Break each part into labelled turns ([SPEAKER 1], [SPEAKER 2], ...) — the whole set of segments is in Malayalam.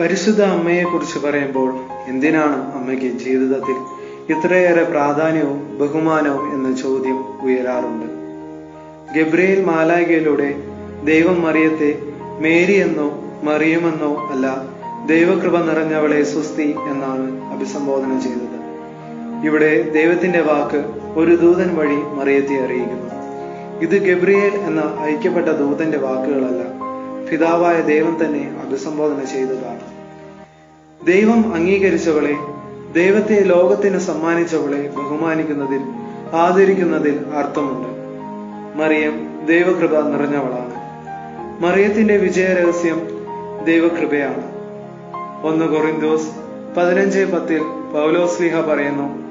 [SPEAKER 1] പരിശുദ്ധ അമ്മയെക്കുറിച്ച് പറയുമ്പോൾ എന്തിനാണ് അമ്മയ്ക്ക് ജീവിതത്തിൽ ഇത്രയേറെ പ്രാധാന്യവും ബഹുമാനവും എന്ന ചോദ്യം ഉയരാറുണ്ട്? ഗബ്രിയേൽ മാലാഖയിലൂടെ ദൈവം മറിയത്തെ മേരി എന്നോ മറിയുമെന്നോ അല്ല ദൈവകൃപ നിറഞ്ഞവളെ സുസ്തി എന്നാണ് അഭിസംബോധന ചെയ്തത്. ഇവിടെ ദൈവത്തിന്റെ വാക്ക് ഒരു ദൂതൻ വഴി മറിയത്തെ അറിയിക്കുന്നു. ഇത് ഗബ്രിയേൽ എന്ന ഐക്യപ്പെട്ട ദൂതന്റെ വാക്കുകളല്ല പിതാവായ ദൈവം തന്നെ അഭിസംബോധന ചെയ്തതാണ്. ദൈവം അംഗീകരിച്ചവളെ ദൈവത്തെ ലോകത്തിന് സമ്മാനിച്ചവളെ ബഹുമാനിക്കുന്നതിൽ ആദരിക്കുന്നതിൽ അർത്ഥമുണ്ട്. മറിയം ദൈവകൃപ നിറഞ്ഞവളാണ്. മറിയത്തിന്റെ വിജയരഹസ്യം ദൈവകൃപയാണ്. ഒന്ന് കൊറിന്തോസ് പതിനഞ്ച് പത്തിൽ പൗലോസ്ലിഹ പറയുന്നു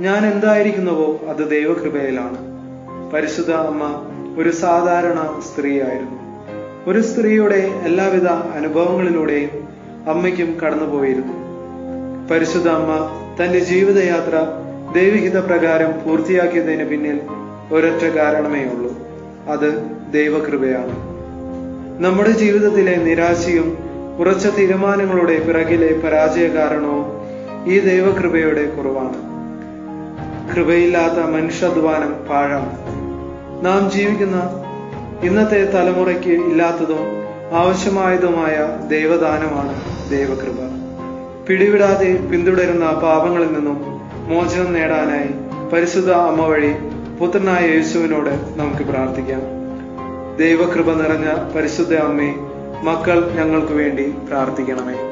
[SPEAKER 1] ഞാൻ എന്തായിരിക്കുന്നുവോ അത് ദൈവകൃപയിലാണ്. പരിശുദ്ധ അമ്മ ഒരു സാധാരണ സ്ത്രീയായിരുന്നു. ഒരു സ്ത്രീയുടെ എല്ലാവിധ അനുഭവങ്ങളിലൂടെയും അമ്മയ്ക്കും കടന്നുപോയിരുന്നു. പരിശുദ്ധ അമ്മ തന്റെ ജീവിതയാത്ര ദൈവഹിത പ്രകാരം പൂർത്തിയാക്കിയതിന് പിന്നിൽ ഒരൊറ്റ കാരണമേ ഉള്ളൂ. അത് ദൈവകൃപയാണ്. നമ്മുടെ ജീവിതത്തിലെ നിരാശയും ഉറച്ച തീരുമാനങ്ങളുടെ പിറകിലെ പരാജയ കാരണവും ഈ ദൈവകൃപയുടെ കുറവാണ്. കൃപയില്ലാത്ത മനുഷ്യാധ്വാനം പാഴാണ്. നാം ജീവിക്കുന്ന ഇന്നത്തെ തലമുറയ്ക്ക് ഇല്ലാത്തതും ആവശ്യമായതുമായ ദൈവദാനമാണ് ദൈവകൃപ. പിടിവിടാതെ പിന്തുടരുന്ന പാപങ്ങളിൽ നിന്നും മോചനം നേടാനായി പരിശുദ്ധ അമ്മ വഴി പുത്രനായ യേശുവിനോട് നമുക്ക് പ്രാർത്ഥിക്കാം. ദൈവകൃപ നിറഞ്ഞ പരിശുദ്ധ അമ്മേ മക്കൾ ഞങ്ങൾക്ക് വേണ്ടി പ്രാർത്ഥിക്കണമേ.